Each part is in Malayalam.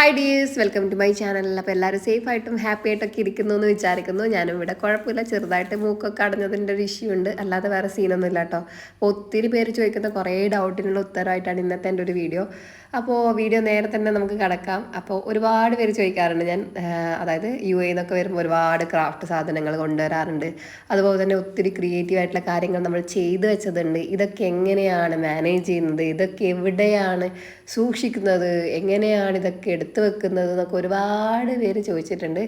Hi dears welcome to my channel അപ്പോൾ എല്ലാവരും സേഫ് ആയിട്ടും ഹാപ്പി ആയിട്ടൊക്കെ ഇരിക്കുന്നു എന്ന് വിചാരിക്കുന്നു. ഞാനും ഇവിടെ കുഴപ്പമില്ല. ചെറുതായിട്ട് മൂക്കൊക്കെ അടഞ്ഞതിന്റെ ഒരു ഇഷ്യൂ ഉണ്ട്. അല്ലാതെ വേറെ സീനൊന്നും ഇല്ല കേട്ടോ. അപ്പോൾ ഒത്തിരി പേര് ചോദിക്കുന്ന കുറേ ഡൗട്ടിനുള്ള ഉത്തരമായിട്ടാണ് ഇന്നത്തെ എന്റെ ഒരു വീഡിയോ അപ്പോൾ വീഡിയോ നേരെ തന്നെ നമുക്ക് കിടക്കാം. അപ്പോൾ ഒരുപാട് പേര് ചോദിക്കാറുണ്ട്. ഞാൻ അതായത് യു എ എന്നൊക്കെ വരുമ്പോൾ ഒരുപാട് ക്രാഫ്റ്റ് സാധനങ്ങൾ കൊണ്ടുവരാറുണ്ട്. അതുപോലെ തന്നെ ഒത്തിരി ക്രിയേറ്റീവ് ആയിട്ടുള്ള കാര്യങ്ങൾ നമ്മൾ ചെയ്തു വെച്ചതുണ്ട്. ഇതൊക്കെ എങ്ങനെയാണ് മാനേജ് ചെയ്യുന്നത്? ഇതൊക്കെ എവിടെയാണ് സൂക്ഷിക്കുന്നത്? എങ്ങനെയാണ് ഇതൊക്കെ എടുത്തു വെക്കുന്നത്? എന്നൊക്കെ ഒരുപാട് പേര് ചോദിച്ചിട്ടുണ്ട്.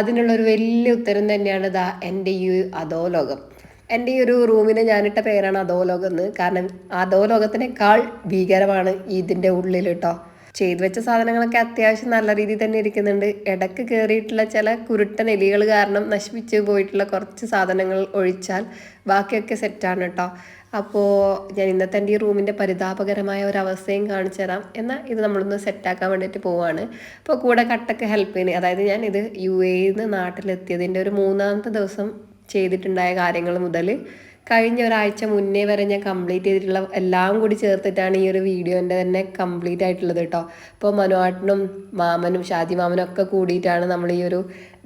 അതിനുള്ള ഒരു വലിയ ഉത്തരം തന്നെയാണ് ദാ എന്റെ ഈ അധോലോകം എന്റെ ഈ ഒരു റൂമിന് ഞാനിട്ട പേരാണ് അധോലോകം എന്ന്. കാരണം അധോലോകത്തിനേക്കാൾ ഭീകരമാണ് ഇതിന്റെ ഉള്ളിൽ കേട്ടോ ചെയ്തു വെച്ച സാധനങ്ങളൊക്കെ അത്യാവശ്യം നല്ല രീതിയിൽ തന്നെ ഇരിക്കുന്നുണ്ട്. ഇടയ്ക്ക് കയറിയിട്ടുള്ള ചില കുരുട്ടൻ എലികൾ കാരണം നശിപ്പിച്ച് പോയിട്ടുള്ള കുറച്ച് സാധനങ്ങൾ ഒഴിച്ചാൽ ബാക്കിയൊക്കെ സെറ്റാണ് കേട്ടോ അപ്പോൾ ഞാൻ ഇന്നത്തെ എന്റെ ഈ റൂമിന്റെ പരിതാപകരമായ ഒരു കാണിച്ചു തരാം. എന്നാൽ ഇത് നമ്മളൊന്ന് സെറ്റാക്കാൻ വേണ്ടിയിട്ട് പോവാണ്. അപ്പോൾ കൂടെ കട്ടൊക്കെ ഹെൽപ്പ് ചെയ്യുന്നത് അതായത് ഞാൻ ഇത് യു എയിൽ നിന്ന് നാട്ടിലെത്തിയതിന്റെ ഒരു മൂന്നാമത്തെ ദിവസം ചെയ്തിട്ടുണ്ടായ കാര്യങ്ങൾ മുതൽ കഴിഞ്ഞ ഒരാഴ്ച മുന്നേ വരെ ഞാൻ കംപ്ലീറ്റ് ചെയ്തിട്ടുള്ള എല്ലാം കൂടി ചേർത്തിട്ടാണ് ഈ ഒരു വീഡിയോന്റെ തന്നെ കംപ്ലീറ്റ് ആയിട്ടുള്ളത് കേട്ടോ. അപ്പോൾ മനുവാട്ടനും മാമനും ഷാജി മാമനും ഒക്കെ കൂടിയിട്ടാണ് നമ്മൾ ഈ ഒരു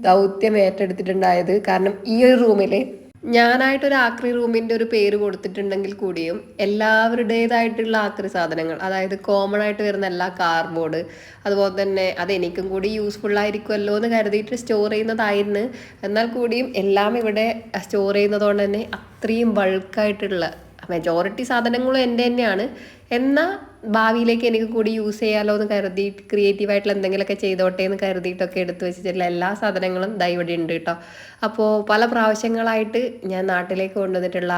ദൗത്യം ഏറ്റെടുത്തിട്ടുണ്ടായത്. കാരണം ഈ ഒരു റൂമിൽ ഞാനായിട്ടൊരു ആക്രി റൂമിന്റെ ഒരു പേര് കൊടുത്തിട്ടുണ്ടെങ്കിൽ കൂടിയും എല്ലാവരുടേതായിട്ടുള്ള ആക്രി സാധനങ്ങൾ അതായത് കോമൺ ആയിട്ട് വരുന്ന എല്ലാ കാർബോർഡ് അതുപോലെ തന്നെ അത് എനിക്കും കൂടി യൂസ്ഫുൾ ആയിരിക്കുമല്ലോ എന്ന് കരുതിയിട്ട് സ്റ്റോർ ചെയ്യുന്നതായിരുന്നു. എന്നാൽ കൂടിയും എല്ലാം ഇവിടെ സ്റ്റോർ ചെയ്യുന്നതുകൊണ്ട് തന്നെ അത്രയും ബൾക്കായിട്ടുള്ള മെജോറിറ്റി സാധനങ്ങളും എന്റെ തന്നെയാണ്. എന്നാൽ ഭാവിയിലേക്ക് എനിക്ക് കൂടി യൂസ് ചെയ്യാലോ എന്ന് കരുതി ക്രിയേറ്റീവ് ആയിട്ടുള്ള എന്തെങ്കിലുമൊക്കെ ചെയ്തോട്ടെ എന്ന് കരുതിയിട്ടൊക്കെ എടുത്തു വെച്ചിട്ടുള്ള എല്ലാ സാധനങ്ങളും ദാ ഇവിടെ ഉണ്ട് കേട്ടോ അപ്പോൾ പല പ്രാവശ്യങ്ങളായിട്ട് ഞാൻ നാട്ടിലേക്ക് കൊണ്ടുവന്നിട്ടുള്ള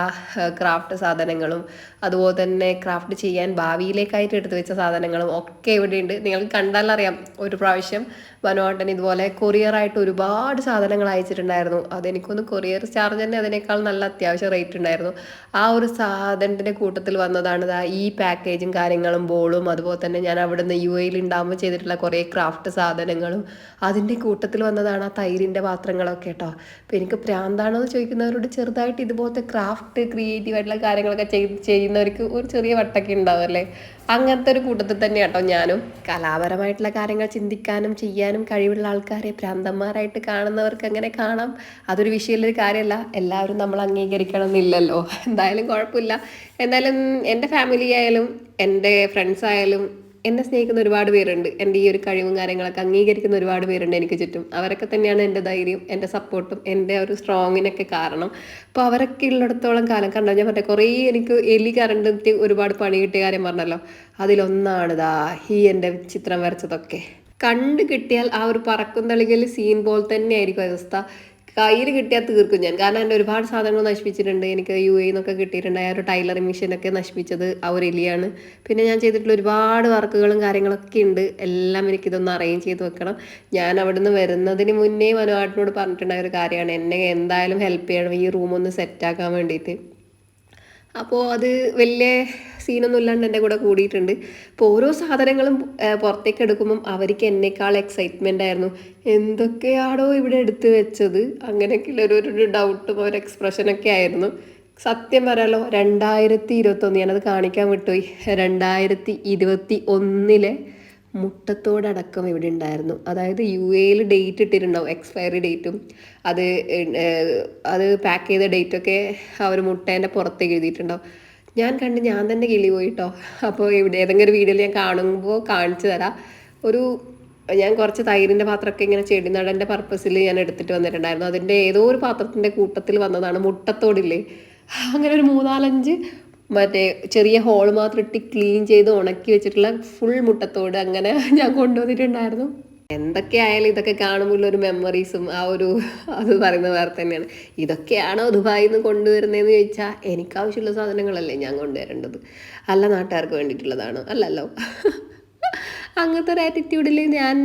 ക്രാഫ്റ്റ് സാധനങ്ങളും അതുപോലെ തന്നെ ക്രാഫ്റ്റ് ചെയ്യാൻ ഭാവിയിലേക്കായിട്ട് എടുത്തു വെച്ച സാധനങ്ങളും ഒക്കെ ഇവിടെ ഉണ്ട്. നിങ്ങൾക്ക് കണ്ടാലറിയാം ഒരു പ്രാവശ്യം വനോട്ടൻ ഇതുപോലെ കൊറിയറായിട്ട് ഒരുപാട് സാധനങ്ങൾ അയച്ചിട്ടുണ്ടായിരുന്നു. അതെനിക്കൊന്ന് കൊറിയർ ചാർജ് തന്നെ അതിനേക്കാൾ നല്ല അത്യാവശ്യം റേറ്റ് ഉണ്ടായിരുന്നു. ആ ഒരു സാധനത്തിന്റെ കൂട്ടത്തിൽ വന്നതാണ് ഈ പാക്കേജും കാര്യങ്ങളും ബോളും അതുപോലെ തന്നെ ഞാൻ അവിടുന്ന് യു എയിൽ ഉണ്ടാകുമ്പോൾ ചെയ്തിട്ടുള്ള കുറേ ക്രാഫ്റ്റ് സാധനങ്ങളും അതിന്റെ കൂട്ടത്തിൽ വന്നതാണ് ആ തൈരിന്റെ പാത്രങ്ങളൊക്കെ കേട്ടോ. അപ്പോൾ എനിക്ക് പ്രാന്താണോ എന്ന് ചോദിക്കുന്നവരോട് ചെറുതായിട്ട് ഇതുപോലത്തെ ക്രാഫ്റ്റ് ക്രിയേറ്റീവ് ആയിട്ടുള്ള കാര്യങ്ങളൊക്കെ ചെയ്ത് ചെയ്യുന്നവർക്ക് ഒരു ചെറിയ വട്ടൊക്കെ ഉണ്ടാവും അല്ലേ? അങ്ങനത്തെ ഒരു കൂട്ടത്തിൽ തന്നെ കേട്ടോ ഞാനും. കലാപരമായിട്ടുള്ള കാര്യങ്ങൾ ചിന്തിക്കാനും ചെയ്യാനും കഴിവുള്ള ആൾക്കാരെ പ്രാന്തന്മാരായിട്ട് കാണുന്നവർക്ക് അങ്ങനെ കാണാം. അതൊരു വിഷയമുള്ളൊരു കാര്യമല്ല. എല്ലാവരും നമ്മൾ അംഗീകരിക്കണം എന്നില്ലല്ലോ എന്തായാലും കുഴപ്പമില്ല. എന്തായാലും എന്റെ ഫാമിലി ആയാലും എന്റെ ഫ്രണ്ട്സ് ആയാലും എന്നെ സ്നേഹിക്കുന്ന ഒരുപാട് പേരുണ്ട്. എന്റെ ഈ ഒരു കഴിവും കാര്യങ്ങളൊക്കെ അംഗീകരിക്കുന്ന ഒരുപാട് പേരുണ്ട് എനിക്ക് ചുറ്റും. അവരൊക്കെ തന്നെയാണ് എന്റെ ധൈര്യം എന്റെ സപ്പോർട്ടും എന്റെ ഒരു സ്ട്രോങ്ങിനൊക്കെ കാരണം. അപ്പോൾ അവരൊക്കെ ഉള്ളിടത്തോളം കാലം കണ്ടോ ഞാൻ പറഞ്ഞ കുറേ എനിക്ക് എലി കരണ്ടെത്തി ഒരുപാട് പണി കിട്ടിയ കാര്യം പറഞ്ഞല്ലോ. അതിലൊന്നാണ് ദാ ഈ എന്റെ ചിത്രം വരച്ചതൊക്കെ. കണ്ടു കിട്ടിയാൽ ആ ഒരു പറക്കും തളികൽ സീൻ പോലെ തന്നെയായിരിക്കും അവസ്ഥ. കയ്യിൽ കിട്ടിയാൽ തീർക്കും. ഞാൻ കാരണം എന്റെ ഒരുപാട് സാധനങ്ങൾ നശിപ്പിച്ചിട്ടുണ്ട്. എനിക്ക് യു എ നിന്നൊക്കെ കിട്ടിയിട്ടുണ്ട്. ആ ഒരു ടൈലറിംഗ് മെഷീനൊക്കെ നശിപ്പിച്ചത് ആ ഒരു എലിയാണ്. പിന്നെ ഞാൻ ചെയ്തിട്ടുള്ള ഒരുപാട് വർക്കുകളും കാര്യങ്ങളൊക്കെ ഉണ്ട്. എല്ലാം എനിക്കിതൊന്ന് അറേഞ്ച് ചെയ്ത് വെക്കണം. ഞാൻ അവിടുന്ന് വരുന്നതിന് മുന്നേ മനുവാട്ടിനോട് പറഞ്ഞിട്ടുണ്ടായ ഒരു കാര്യമാണ്. എന്നെ എന്തായാലും ഹെൽപ്പ് ചെയ്യണം. ഈ റൂമൊന്ന് സെറ്റാക്കാൻ വേണ്ടിയിട്ട്. അപ്പോൾ അത് വലിയ സീനൊന്നും ഇല്ലാണ്ട് എന്റെ കൂടെ കൂടിയിട്ടുണ്ട്. അപ്പോൾ ഓരോ സാധനങ്ങളും പുറത്തേക്ക് എടുക്കുമ്പം അവർക്ക് എന്നേക്കാൾ എക്സൈറ്റ്മെന്റ് ആയിരുന്നു. എന്തൊക്കെയാണോ ഇവിടെ എടുത്തു വെച്ചത്? അങ്ങനെയൊക്കെയുള്ള ഒരു ഒരു ഡൗട്ടും ഒരു എക്സ്പ്രഷനൊക്കെ ആയിരുന്നു. സത്യം പറയാലോ രണ്ടായിരത്തി ഇരുപത്തൊന്ന് ഞാനത് കാണിക്കാൻ വിട്ടുപോയി. രണ്ടായിരത്തി ഇരുപത്തി ഒന്നിലെ മുട്ടത്തോടടക്കം ഇവിടെ ഉണ്ടായിരുന്നു. അതായത് യു എയിൽ ഡേറ്റ് ഇട്ടിട്ടുണ്ടാവും എക്സ്പയറി ഡേറ്റും അത് അത് പാക്ക് ചെയ്ത ഡേറ്റൊക്കെ അവർ മുട്ടേന്റെ പുറത്തേക്ക് എഴുതിയിട്ടുണ്ടാവും. ഞാൻ കണ്ട് ഞാൻ തന്നെ കിളി പോയിട്ടോ. അപ്പോൾ ഇവിടെ ഏതെങ്കിലും ഒരു വീഡിയോയിൽ ഞാൻ കാണുമ്പോൾ കാണിച്ചു തരാം. ഒരു ഞാൻ കുറച്ച് തൈരിന്റെ പാത്രമൊക്കെ ഇങ്ങനെ ചെടി നടന്റെ പർപ്പസിൽ ഞാൻ എടുത്തിട്ട് വന്നിട്ടുണ്ടായിരുന്നു. അതിന്റെ ഏതോ ഒരു പാത്രത്തിന്റെ കൂട്ടത്തിൽ വന്നതാണ് മുട്ടത്തോടില്ലേ. അങ്ങനെ ഒരു മൂന്നാലഞ്ച് മറ്റേ ചെറിയ ഹോൾ മാത്രം ഇട്ട് ക്ലീൻ ചെയ്ത് ഉണക്കി വെച്ചിട്ടുള്ള ഫുൾ മുട്ടത്തോട് അങ്ങനെ ഞാൻ കൊണ്ടുവന്നിട്ടുണ്ടായിരുന്നു. എന്തൊക്കെ ആയാലും ഇതൊക്കെ കാണുമ്പോൾ ഒരു മെമ്മറീസും ആ ഒരു അത് പറയുന്ന വേറെ തന്നെയാണ്. ഇതൊക്കെയാണോ ദുബായിൽ നിന്ന് കൊണ്ടുവരുന്നതെന്ന് ചോദിച്ചാൽ എനിക്ക് ആവശ്യമുള്ള സാധനങ്ങളല്ലേ ഞാൻ കൊണ്ടുവരേണ്ടത്. അല്ല നാട്ടുകാർക്ക് വേണ്ടിയിട്ടുള്ളതാണോ. അല്ലല്ലോ. അങ്ങനത്തെ ഒരു ആറ്റിറ്റ്യൂഡിൽ ഞാൻ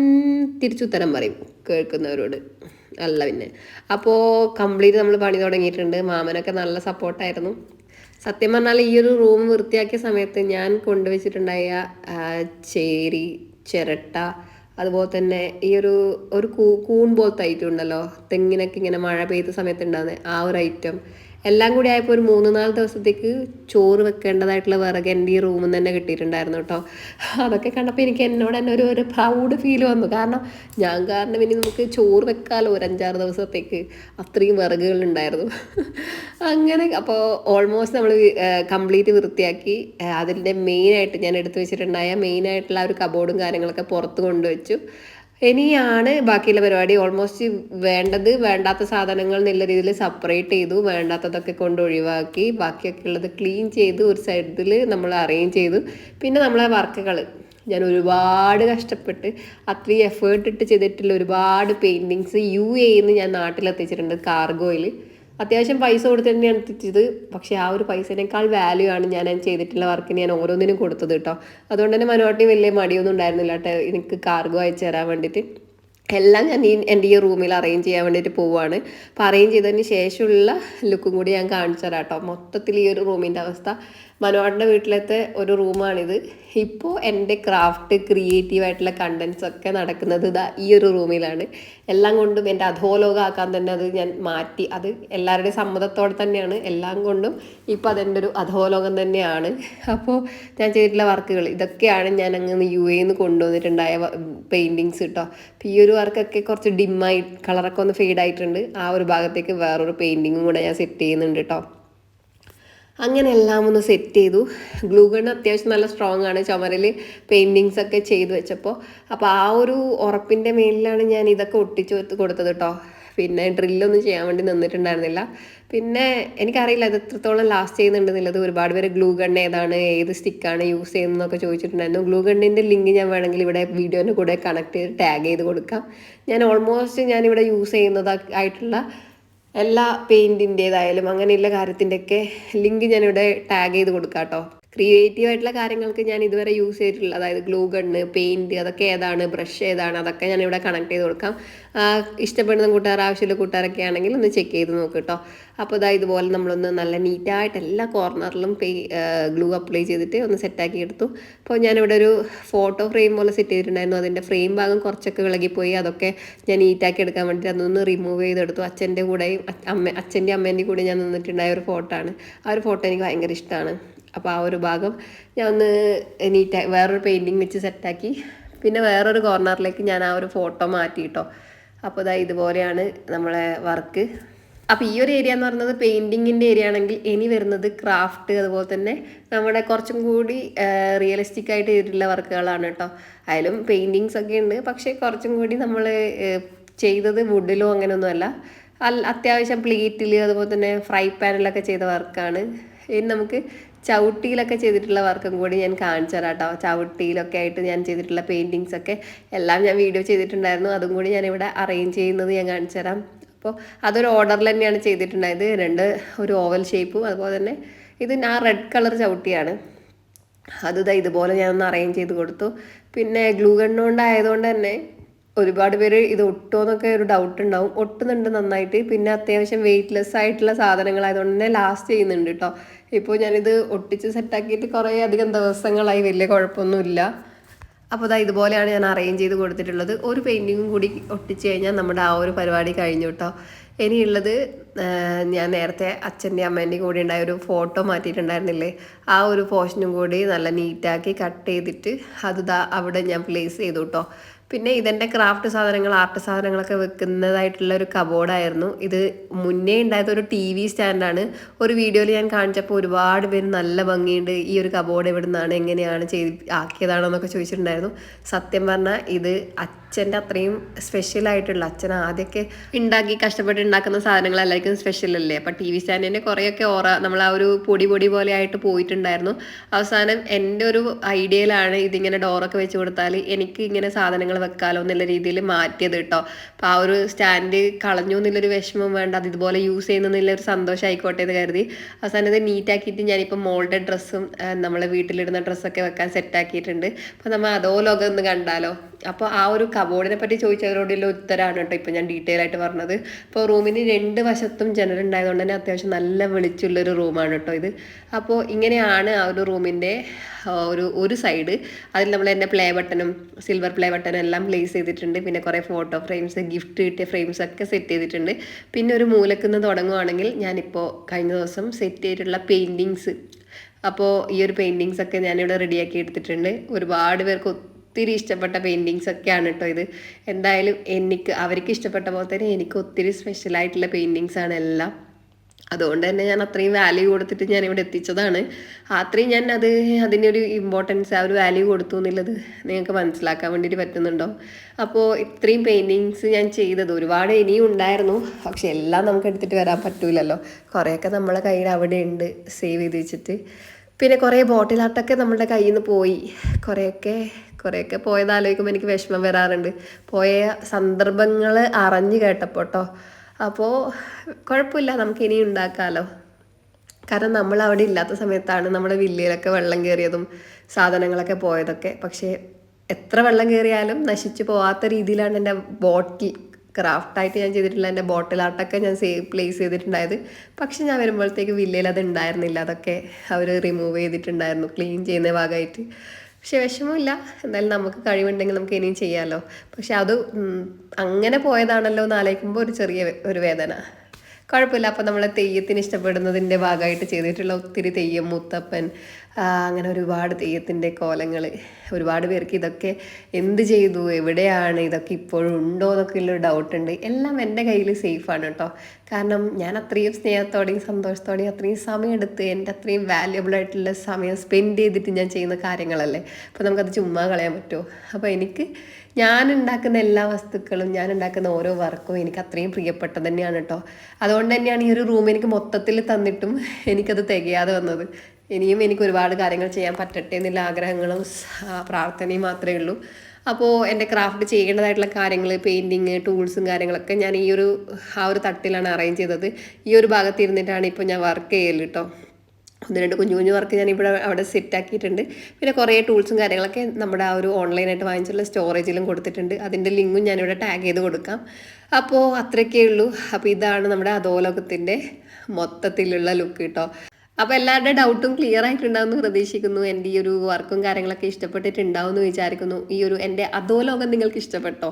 തിരിച്ചുത്തരം പറയും കേൾക്കുന്നവരോട്. അല്ല പിന്നെ. അപ്പോൾ കംപ്ലീറ്റ് നമ്മൾ പണി തുടങ്ങിയിട്ടുണ്ട്. മാമനൊക്കെ നല്ല സപ്പോർട്ടായിരുന്നു സത്യം പറഞ്ഞാൽ ഈ ഒരു റൂം വൃത്തിയാക്കിയ സമയത്ത് ഞാൻ കൊണ്ടുവച്ചിട്ടുണ്ടായ ചേരി ചിരട്ട അതുപോലെ തന്നെ ഈ ഒരു ഒരു കൂൺ പോലത്തെ ഐറ്റം ഉണ്ടല്ലോ തെങ്ങിനൊക്കെ ഇങ്ങനെ മഴ പെയ്ത സമയത്ത് ഉണ്ടാകുന്ന ആ ഒരു ഐറ്റം എല്ലാം കൂടി ആയപ്പോൾ ഒരു മൂന്ന് നാല് ദിവസത്തേക്ക് ചോറ് വെക്കേണ്ടതായിട്ടുള്ള വിറക് എന്റെ ഈ റൂമിൽ നിന്ന് തന്നെ കിട്ടിയിട്ടുണ്ടായിരുന്നു കേട്ടോ. അതൊക്കെ കണ്ടപ്പോൾ എനിക്ക് എന്നോട് തന്നെ ഒരു ഒരു പ്രൗഡ് ഫീൽ വന്നു. കാരണം ഞാൻ കാരണം ഇനി നമുക്ക് ചോറ് വെക്കാമല്ലോ ഒരു അഞ്ചാറ് ദിവസത്തേക്ക്. അത്രയും വിറകുകൾ ഉണ്ടായിരുന്നു. അങ്ങനെ അപ്പോൾ ഓൾമോസ്റ്റ് നമ്മൾ കംപ്ലീറ്റ് വൃത്തിയാക്കി. അതിന്റെ മെയിനായിട്ട് ഞാൻ എടുത്തു വെച്ചിട്ടുണ്ടായ മെയിനായിട്ടുള്ള ആ ഒരു കബോർഡും കാര്യങ്ങളൊക്കെ പുറത്ത് കൊണ്ടുവച്ചു. ഇനിയാണ് ബാക്കിയുള്ള പരിപാടി. ഓൾമോസ്റ്റ് വേണ്ടത് വേണ്ടാത്ത സാധനങ്ങൾ നല്ല രീതിയിൽ സെപ്പറേറ്റ് ചെയ്തു വേണ്ടാത്തതൊക്കെ കൊണ്ട് ഒഴിവാക്കി. ബാക്കിയൊക്കെ ഉള്ളത് ക്ലീൻ ചെയ്ത് ഒരു സൈഡിൽ നമ്മൾ അറേഞ്ച് ചെയ്തു. പിന്നെ നമ്മളെ വർക്കുകൾ. ഞാൻ ഒരുപാട് കഷ്ടപ്പെട്ട് അത്രയും എഫേർട്ട് ഇട്ട് ചെയ്തിട്ടുള്ള ഒരുപാട് പെയിന്റിങ്സ് യു എന്ന് ഞാൻ നാട്ടിലെത്തിച്ചിട്ടുണ്ട് കാർഗോയിൽ അത്യാവശ്യം പൈസ കൊടുത്ത് തന്നെയാണ് എത്തിച്ചത് പക്ഷേ ആ ഒരു പൈസേനേക്കാൾ വാല്യൂ ആണ് ഞാൻ ചെയ്തിട്ടുള്ള വർക്കിന് ഞാൻ ഓരോന്നിനും കൊടുത്തത് കേട്ടോ. അതുകൊണ്ട് തന്നെ മനോട്ടി വലിയ മടിയൊന്നും ഉണ്ടായിരുന്നില്ല കേട്ടോ. എനിക്ക് കാർഗോ അയച്ചു തരാൻ വേണ്ടിയിട്ട്. എല്ലാം ഞാൻ ഈ എന്റെ ഈ റൂമിൽ അറേഞ്ച് ചെയ്യാൻ വേണ്ടിയിട്ട് പോവുകയാണ് അപ്പോൾ അറേഞ്ച് ചെയ്തതിന് ശേഷമുള്ള ലുക്കും കൂടി ഞാൻ കാണിച്ചു തരാം കേട്ടോ. മൊത്തത്തിൽ ഈ ഒരു റൂമിന്റെ അവസ്ഥ. മനോഹറിന്റെ വീട്ടിലത്തെ ഒരു റൂമാണിത്. ഇപ്പോൾ എന്റെ ക്രാഫ്റ്റ് ക്രിയേറ്റീവ് ആയിട്ടുള്ള കണ്ടൻസ് ഒക്കെ നടക്കുന്നത് ഇതാ ഈ ഒരു റൂമിലാണ്. എല്ലാം കൊണ്ടും എന്റെ അധോലോകമാക്കാൻ തന്നെ അത് ഞാൻ മാറ്റി. അത് എല്ലാവരുടെയും സമ്മതത്തോടെ തന്നെയാണ്. എല്ലാം കൊണ്ടും ഇപ്പോൾ അതെന്റെ ഒരു അധോലോകം തന്നെയാണ്. അപ്പോൾ ഞാൻ ചെയ്തിട്ടുള്ള വർക്കുകൾ ഇതൊക്കെയാണ് ഞാൻ അങ്ങ് യു എന്ന് കൊണ്ടുവന്നിട്ടുണ്ടായ പെയിന്റിങ്സ് കേട്ടോ അപ്പോൾ ഈ ഒരു വർക്കൊക്കെ കുറച്ച് ഡിമ്മായി കളറൊക്കെ ഒന്ന് ഫെയ്ഡ് ആയിട്ടുണ്ട് ആ ഒരു ഭാഗത്തേക്ക് വേറൊരു പെയിന്റിങ്ങും കൂടെ ഞാൻ സെറ്റ് ചെയ്യുന്നുണ്ട് കേട്ടോ അങ്ങനെ എല്ലാം ഒന്ന് സെറ്റ് ചെയ്തു. ഗ്ലൂ ഗൺ അത്യാവശ്യം നല്ല സ്ട്രോങ് ആണ്. ചുമരിൽ പെയിന്റിങ്സ് ഒക്കെ ചെയ്തു വെച്ചപ്പോൾ അപ്പോൾ ആ ഒരു ഉറപ്പിന്റെ മേലിലാണ് ഞാൻ ഇതൊക്കെ ഒട്ടിച്ചു കൊടുത്തത് കേട്ടോ പിന്നെ ഡ്രില്ലൊന്നും ചെയ്യാൻ വേണ്ടി നിന്നിട്ടുണ്ടായിരുന്നില്ല. പിന്നെ എനിക്കറിയില്ല ഇത് എത്രത്തോളം ലാസ്റ്റ് ചെയ്യുന്നുണ്ടെന്നുള്ളത് ഒരുപാട് പേര് ഗ്ലൂ ഗൺ ഏതാണ് ഏത് സ്റ്റിക്കാണ് യൂസ് ചെയ്യുന്നതെന്നൊക്കെ ചോദിച്ചിട്ടുണ്ടായിരുന്നു. ഗ്ലൂ ഗണ്ണിന്റെ ലിങ്ക് ഞാൻ വേണമെങ്കിൽ ഇവിടെ വീഡിയോന്റെ കൂടെ കണക്ട് ചെയ്ത് ടാഗ് ചെയ്ത് കൊടുക്കാം. ഞാൻ ഓൾമോസ്റ്റ് ഞാനിവിടെ യൂസ് ചെയ്യുന്നത് ആയിട്ടുള്ള എല്ലാ പെയിന്റിന്റേതായാലും അങ്ങനെയുള്ള കാര്യത്തിന്റെയൊക്കെ ലിങ്ക് ഞാനിവിടെ ടാഗ് ചെയ്ത് കൊടുക്കാം കേട്ടോ ക്രിയേറ്റീവ് ആയിട്ടുള്ള കാര്യങ്ങൾക്ക് ഞാൻ ഇതുവരെ യൂസ് ചെയ്തിട്ടുള്ള അതായത് ഗ്ലൂ ഗണ്ണ് പെയിന്റ് അതൊക്കെ ഏതാണ് ബ്രഷ് ഏതാണ് അതൊക്കെ ഞാൻ ഇവിടെ കണക്ട് ചെയ്ത് കൊടുക്കാം. ഇഷ്ടപ്പെടുന്ന കൂട്ടുകാർ ആവശ്യമുള്ള കൂട്ടുകാരൊക്കെ ആണെങ്കിൽ ഒന്ന് ചെക്ക് ചെയ്ത് നോക്ക് കേട്ടോ അപ്പോൾ ഇതാ ഇതുപോലെ നമ്മളൊന്ന് നല്ല നീറ്റായിട്ട് എല്ലാ കോർണറിലും ഗ്ലൂ അപ്ലൈ ചെയ്തിട്ട് ഒന്ന് സെറ്റാക്കി എടുത്തു. അപ്പോൾ ഞാനിവിടെ ഒരു ഫോട്ടോ ഫ്രെയിം പോലെ സെറ്റ് ചെയ്തിട്ടുണ്ടായിരുന്നു. അതിന്റെ ഫ്രെയിം ഭാഗം കുറച്ചൊക്കെ വിളകിപ്പോയി. അതൊക്കെ ഞാൻ നീറ്റാക്കി എടുക്കാൻ വേണ്ടിയിട്ട് അതൊന്ന് റിമൂവ് ചെയ്തെടുത്തു. അച്ഛന്റെ കൂടെയും അമ്മ അച്ഛന്റെ അമ്മേന്റെ കൂടെ ഞാൻ നിന്നിട്ടുണ്ടായ ഒരു ഫോട്ടോ ആണ്. ആ ഒരു ഫോട്ടോ എനിക്ക് ഭയങ്കര ഇഷ്ടമാണ് അപ്പോൾ ആ ഒരു ഭാഗം ഞാൻ ഒന്ന് നീറ്റ് വേറൊരു പെയിന്റിങ് വെച്ച് സെറ്റാക്കി പിന്നെ വേറൊരു കോർണറിലേക്ക് ഞാൻ ആ ഒരു ഫോട്ടോ മാറ്റി കേട്ടോ അപ്പോൾ ഇതാ ഇതുപോലെയാണ് നമ്മളെ വർക്ക് അപ്പോൾ ഈ ഒരു ഏരിയ എന്ന് പറയുന്നത് പെയിന്റിങ്ങിന്റെ ഏരിയ ആണെങ്കിൽ ഇനി വരുന്നത് ക്രാഫ്റ്റ് അതുപോലെ തന്നെ നമ്മുടെ കുറച്ചും കൂടി റിയലിസ്റ്റിക് ആയിട്ട് ചെയ്തിട്ടുള്ള വർക്കുകളാണ് കേട്ടോ അതിലും പെയിന്റിങ്സ് ഒക്കെ ഉണ്ട്. പക്ഷേ കുറച്ചും കൂടി നമ്മൾ ചെയ്തത് വുഡിലോ അങ്ങനെയൊന്നുമല്ല അത്യാവശ്യം പ്ലേറ്റിൽ അതുപോലെ തന്നെ ഫ്രൈ പാനിലൊക്കെ ചെയ്ത വർക്കാണ് ഇനി നമുക്ക് ചവിട്ടിയിലൊക്കെ ചെയ്തിട്ടുള്ള വർക്കും കൂടി ഞാൻ കാണിച്ചു തരാം കേട്ടോ. ചവിട്ടിയിലൊക്കെ ആയിട്ട് ഞാൻ ചെയ്തിട്ടുള്ള പെയിന്റിങ്സ് ഒക്കെ എല്ലാം ഞാൻ വീഡിയോ ചെയ്തിട്ടുണ്ടായിരുന്നു. അതും കൂടി ഞാനിവിടെ അറേഞ്ച് ചെയ്യുന്നത് ഞാൻ കാണിച്ചു തരാം. അപ്പോൾ അതൊരു ഓർഡറിൽ തന്നെയാണ് ചെയ്തിട്ടുണ്ടായത്. രണ്ട് ഒരു ഓവൽ ഷേപ്പും അതുപോലെ തന്നെ ഇത് ഞാൻ റെഡ് കളർ ചവിട്ടിയാണ്. അത് ഇതുപോലെ ഞാനൊന്ന് അറേഞ്ച് ചെയ്ത് കൊടുത്തു. പിന്നെ ഗ്ലൂ ഗണ്ണുകൊണ്ടായതുകൊണ്ട് തന്നെ ഒരുപാട് പേര് ഇത് ഒട്ടുമെന്നൊക്കെ ഒരു ഡൗട്ട് ഉണ്ടാവും. ഒട്ടുന്നുണ്ട് നന്നായിട്ട്. പിന്നെ അത്യാവശ്യം വെയിറ്റ്ലെസ് ആയിട്ടുള്ള സാധനങ്ങളായതുകൊണ്ട് തന്നെ ലാസ്റ്റ് ചെയ്യുന്നുണ്ട് കേട്ടോ. ഇപ്പോൾ ഞാനിത് ഒട്ടിച്ച് സെറ്റാക്കിയിട്ട് കുറേ അധികം ദിവസങ്ങളായി വലിയ കുഴപ്പമൊന്നുമില്ല അപ്പോൾ ഇതാ ഇതുപോലെയാണ് ഞാൻ അറേഞ്ച് ചെയ്ത് കൊടുത്തിട്ടുള്ളത്. ഒരു പെയിന്റിങ്ങും കൂടി ഒട്ടിച്ച് കഴിഞ്ഞാൽ നമ്മുടെ ആ ഒരു പരിപാടി കഴിഞ്ഞു കേട്ടോ ഇനിയുള്ളത് ഞാൻ നേരത്തെ അച്ഛന്റെ അമ്മേന്റെയും കൂടി ഉണ്ടായ ഒരു ഫോട്ടോ മാറ്റിയിട്ടുണ്ടായിരുന്നില്ലേ? ആ ഒരു പോർഷനും കൂടി നല്ല നീറ്റാക്കി കട്ട് ചെയ്തിട്ട് അത് അവിടെ ഞാൻ പ്ലേസ് ചെയ്തു കേട്ടോ പിന്നെ ഇതെന്റെ ക്രാഫ്റ്റ് സാധനങ്ങൾ ആർട്ട് സാധനങ്ങളൊക്കെ വെക്കുന്നതായിട്ടുള്ള ഒരു കബോർഡായിരുന്നു ഇത് മുന്നേ ഉണ്ടായത് ഒരു ടി വി സ്റ്റാൻഡാണ് ഒരു വീഡിയോയിൽ ഞാൻ കാണിച്ചപ്പോൾ ഒരുപാട് പേര് നല്ല ഭംഗിയുണ്ട്. ഈ ഒരു കബോർഡ് എവിടെ നിന്നാണ് എങ്ങനെയാണ് ചെയ്ത് ആക്കിയതാണെന്നൊക്കെ ചോദിച്ചിട്ടുണ്ടായിരുന്നു. സത്യം പറഞ്ഞാൽ ഇത് അച്ഛന്റെ അത്രയും സ്പെഷ്യൽ ആയിട്ടുള്ള അച്ഛൻ ആദ്യമൊക്കെ ഉണ്ടാക്കി കഷ്ടപ്പെട്ട് ഉണ്ടാക്കുന്ന സ്പെഷ്യൽ അല്ലേ? അപ്പം ടി വി സ്റ്റാൻഡിന്റെ കുറേയൊക്കെ ഓറ നമ്മൾ ആ ഒരു പൊടി പൊടി പോലെ ആയിട്ട് പോയിട്ടുണ്ടായിരുന്നു. അവസാനം എന്റെ ഒരു ഐഡിയയിലാണ് ഇതിങ്ങനെ ഡോറൊക്കെ വെച്ച് കൊടുത്താൽ എനിക്ക് ഇങ്ങനെ സാധനങ്ങൾ വെക്കാലോ എന്നുള്ള രീതിയിൽ മാറ്റിയത് കേട്ടോ. അപ്പോൾ ആ ഒരു സ്റ്റാൻഡ് കളഞ്ഞു എന്നുള്ളൊരു വിഷമം വേണ്ട അത് ഇതുപോലെ യൂസ് ചെയ്യുന്നതിലുള്ള ഒരു സന്തോഷം ആയിക്കോട്ടെ എന്ന് കരുതി. അവസാനം ഇത് നീറ്റാക്കിയിട്ട് ഞാനിപ്പോൾ മോളുടെ ഡ്രസ്സും നമ്മളെ വീട്ടിലിടുന്ന ഡ്രസ്സൊക്കെ വെക്കാൻ സെറ്റ് ആക്കിയിട്ടുണ്ട്. അപ്പോൾ നമ്മൾ അതോ ലോകം ഒന്ന് കണ്ടാലോ? അപ്പോൾ ആ ഒരു കബോർഡിനെ പറ്റി ചോദിച്ചവരോടുള്ള ഉത്തരമാണ് കേട്ടോ ഇപ്പോൾ ഞാൻ ഡീറ്റെയിൽ ആയിട്ട് പറഞ്ഞത്. അപ്പോൾ റൂമിന് രണ്ട് വശത്തും ജനൽ ഉണ്ടായതുകൊണ്ട് തന്നെ അത്യാവശ്യം നല്ല വെളിച്ചുള്ളൊരു റൂമാണ് കേട്ടോ ഇത്. അപ്പോൾ ഇങ്ങനെയാണ് ആ ഒരു റൂമിന്റെ ഒരു ഒരു സൈഡ് അതിൽ നമ്മൾ എന്റെ പ്ലേ ബട്ടനും സിൽവർ പ്ലേ ബട്ടനും എല്ലാം പ്ലേസ് ചെയ്തിട്ടുണ്ട്. പിന്നെ കുറേ ഫോട്ടോ ഫ്രെയിംസ് ഗിഫ്റ്റ് കിട്ടിയ ഫ്രെയിംസ് ഒക്കെ സെറ്റ് ചെയ്തിട്ടുണ്ട്. പിന്നെ ഒരു മൂലക്കുന്ന് തുടങ്ങുവാണെങ്കിൽ ഞാനിപ്പോൾ കഴിഞ്ഞ ദിവസം സെറ്റ് ചെയ്തിട്ടുള്ള പെയിന്റിങ്സ് അപ്പോൾ ഈ ഒരു പെയിന്റിങ്സ് ഒക്കെ ഞാനിവിടെ റെഡിയാക്കി എടുത്തിട്ടുണ്ട്. ഒരുപാട് പേർക്ക് ഒത്തിരി ഇഷ്ടപ്പെട്ട പെയിന്റിങ്സ് ഒക്കെയാണ് കേട്ടോ ഇത്. എന്തായാലും എനിക്ക് അവർക്ക് ഇഷ്ടപ്പെട്ട പോലെ തന്നെ എനിക്ക് ഒത്തിരി സ്പെഷ്യലായിട്ടുള്ള പെയിന്റിങ്സ് ആണ് എല്ലാം. അതുകൊണ്ട് തന്നെ ഞാൻ അത്രയും വാല്യൂ കൊടുത്തിട്ട് ഞാൻ ഇവിടെ എത്തിച്ചതാണ്. അത്രയും ഞാൻ അത് അതിന്റെ ഒരു ഇമ്പോർട്ടൻസ് ആ ഒരു വാല്യൂ കൊടുത്തു എന്നുള്ളത് നിങ്ങൾക്ക് മനസ്സിലാക്കാൻ വേണ്ടിയിട്ട് പറ്റുന്നുണ്ടോ? അപ്പോൾ ഇത്രയും പെയിന്റിങ്സ് ഞാൻ ചെയ്തത് ഒരുപാട് ഇനിയും ഉണ്ടായിരുന്നു. പക്ഷെ എല്ലാം നമുക്ക് എടുത്തിട്ട് വരാൻ പറ്റൂലല്ലോ. കുറേയൊക്കെ നമ്മളെ കയ്യിൽ അവിടെ ഉണ്ട് സേവ് ചെയ്ത് വെച്ചിട്ട്. പിന്നെ കുറേ ബോട്ടിൽ ആർട്ടൊക്കെ നമ്മുടെ കയ്യിൽ നിന്ന് പോയി. കുറേയൊക്കെ കുറേയൊക്കെ പോയത് ആലോചിക്കുമ്പോൾ എനിക്ക് വിഷമം വരാറുണ്ട്. പോയ സന്ദർഭങ്ങൾ അറിഞ്ഞു കേട്ടപ്പോൾ കേട്ടോ അപ്പോൾ കുഴപ്പമില്ല നമുക്ക് ഇനി ഉണ്ടാക്കാമല്ലോ കാരണം നമ്മൾ അവിടെ ഇല്ലാത്ത സമയത്താണ് നമ്മുടെ വില്ലയിലൊക്കെ വെള്ളം കയറിയതും സാധനങ്ങളൊക്കെ പോയതൊക്കെ. പക്ഷേ എത്ര വെള്ളം കയറിയാലും നശിച്ചു പോവാത്ത രീതിയിലാണ് എന്റെ ബോട്ടിൽ ക്രാഫ്റ്റായിട്ട് ഞാൻ ചെയ്തിട്ടുള്ള എന്റെ ബോട്ടിൽ ആർട്ടൊക്കെ ഞാൻ സേ പ്ലേസ് ചെയ്തിട്ടുണ്ടായത്. പക്ഷെ ഞാൻ വരുമ്പോഴത്തേക്ക് വില്ലയിൽ അത് ഉണ്ടായിരുന്നില്ല. അതൊക്കെ അവർ റിമൂവ് ചെയ്തിട്ടുണ്ടായിരുന്നു. ക്ലീൻ ചെയ്യുന്ന ഭാഗമായിട്ട്. പക്ഷെ വിഷമമില്ല. എന്തായാലും നമുക്ക് കഴിവുണ്ടെങ്കിൽ നമുക്ക് ഇനിയും ചെയ്യാമല്ലോ പക്ഷെ അത് അങ്ങനെ പോയതാണല്ലോ എന്ന് ആലോചിക്കുമ്പോൾ ഒരു ചെറിയ ഒരു വേദന. കുഴപ്പമില്ല. അപ്പം നമ്മൾ തെയ്യത്തിന് ഇഷ്ടപ്പെടുന്നതിന്റെ ഭാഗമായിട്ട് ചെയ്തിട്ടുള്ള ഒത്തിരി തെയ്യം മുത്തപ്പൻ അങ്ങനെ ഒരുപാട് തെയ്യത്തിന്റെ കോലങ്ങൾ ഒരുപാട് പേർക്ക് ഇതൊക്കെ എന്ത് ചെയ്തു എവിടെയാണ് ഇതൊക്കെ ഇപ്പോഴും ഉണ്ടോ എന്നൊക്കെ ഉള്ളൊരു ഡൗട്ട് ഉണ്ട്. എല്ലാം എന്റെ കയ്യിൽ സേഫാണ് കേട്ടോ. കാരണം ഞാൻ അത്രയും സ്നേഹത്തോടെയും സന്തോഷത്തോടെയും അത്രയും സമയം എടുത്ത് എന്റെ അത്രയും വാല്യബിൾ ആയിട്ടുള്ള സമയം സ്പെൻഡ് ചെയ്തിട്ട് ഞാൻ ചെയ്യുന്ന കാര്യങ്ങളല്ലേ. അപ്പോൾ നമുക്കത് ചുമ്മാ കളയാൻ പറ്റുമോ? അപ്പോൾ എനിക്ക് ഞാൻ ഉണ്ടാക്കുന്ന എല്ലാ വസ്തുക്കളും ഞാൻ ഉണ്ടാക്കുന്ന ഓരോ വർക്കും എനിക്ക് അത്രയും പ്രിയപ്പെട്ടത് തന്നെയാണ് കേട്ടോ അതുകൊണ്ട് തന്നെയാണ് ഈ ഒരു റൂം എനിക്ക് മൊത്തത്തിൽ തന്നിട്ടും എനിക്കത് തികയാതെ വന്നത്. ഇനിയും എനിക്ക് ഒരുപാട് കാര്യങ്ങൾ ചെയ്യാൻ പറ്റട്ടെ എന്നുള്ള ആഗ്രഹങ്ങളും പ്രാർത്ഥനയും മാത്രമേ ഉള്ളൂ. അപ്പോൾ എന്റെ ക്രാഫ്റ്റ് ചെയ്യേണ്ടതായിട്ടുള്ള കാര്യങ്ങൾ പെയിന്റിങ് ടൂൾസും കാര്യങ്ങളൊക്കെ ഞാൻ ഈ ഒരു ആ ഒരു തട്ടിലാണ് അറേഞ്ച് ചെയ്തത്. ഈ ഒരു ഭാഗത്ത് ഇരുന്നിട്ടാണ് ഇപ്പോൾ ഞാൻ വർക്ക് ചെയ്യൽ കേട്ടോ ഒന്ന് രണ്ട് കുഞ്ഞു കുഞ്ഞു വർക്ക് ഞാൻ ഇവിടെ അവിടെ സെറ്റ് ആക്കിയിട്ടുണ്ട്. പിന്നെ കുറേ ടൂൾസും കാര്യങ്ങളൊക്കെ നമ്മുടെ ആ ഒരു ഓൺലൈനായിട്ട് വാങ്ങിച്ചുള്ള സ്റ്റോറേജിലും കൊടുത്തിട്ടുണ്ട്. അതിന്റെ ലിങ്കും ഞാനിവിടെ ടാഗ് ചെയ്ത് കൊടുക്കാം. അപ്പോൾ അത്രയൊക്കെ ഉള്ളൂ. അപ്പോൾ ഇതാണ് നമ്മുടെ അധോലോകത്തിന്റെ മൊത്തത്തിലുള്ള ലുക്ക് കേട്ടോ അപ്പോൾ എല്ലാവരുടെ ഡൗട്ടും ക്ലിയർ ആയിട്ടുണ്ടാവുമെന്ന് പ്രതീക്ഷിക്കുന്നു. എന്റെ ഈ ഒരു വർക്കും കാര്യങ്ങളൊക്കെ ഇഷ്ടപ്പെട്ടിട്ടുണ്ടാവും എന്ന് വിചാരിക്കുന്നു. ഈ ഒരു എന്റെ അധോലോകം നിങ്ങൾക്ക് ഇഷ്ടപ്പെട്ടോ?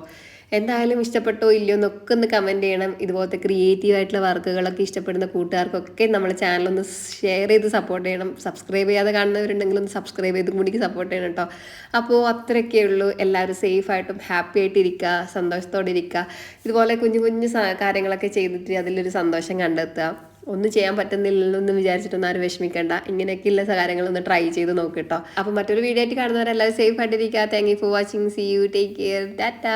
എന്തായാലും ഇഷ്ടപ്പെട്ടോ ഇല്ലയോ എന്നൊക്കെ ഒന്ന് കമന്റ് ചെയ്യണം. ഇതുപോലത്തെ ക്രിയേറ്റീവ് ആയിട്ടുള്ള വർക്കുകളൊക്കെ ഇഷ്ടപ്പെടുന്ന കൂട്ടുകാർക്കൊക്കെ നമ്മുടെ ചാനലൊന്ന് ഷെയർ ചെയ്ത് സപ്പോർട്ട് ചെയ്യണം. സബ്സ്ക്രൈബ് ചെയ്യാതെ കാണുന്നവരുണ്ടെങ്കിൽ ഒന്ന് സബ്സ്ക്രൈബ് ചെയ്ത് കൂടി സപ്പോർട്ട് ചെയ്യണം കേട്ടോ അപ്പോൾ അത്രയൊക്കെ ഉള്ളൂ. എല്ലാവരും സേഫ് ആയിട്ടും ഹാപ്പി ആയിട്ട് ഇരിക്കുക സന്തോഷത്തോടെ ഇരിക്കുക ഇതുപോലെ കുഞ്ഞു കുഞ്ഞു കാര്യങ്ങളൊക്കെ ചെയ്തിട്ട് അതിലൊരു സന്തോഷം കണ്ടെത്തുക. ഒന്നും ചെയ്യാൻ പറ്റുന്നില്ലല്ലോ എന്ന് വിചാരിച്ചിട്ടൊന്നും ആരും വിഷമിക്കേണ്ട. ഇങ്ങനെയൊക്കെയുള്ള കാര്യങ്ങളൊന്ന് ട്രൈ ചെയ്ത് നോക്ക് കേട്ടോ അപ്പോൾ മറ്റൊരു വീഡിയോ ആയിട്ട് കാണുന്നവരെല്ലാവരും സേഫ് ആയിട്ടിരിക്കുക thank you for watching see you take care tata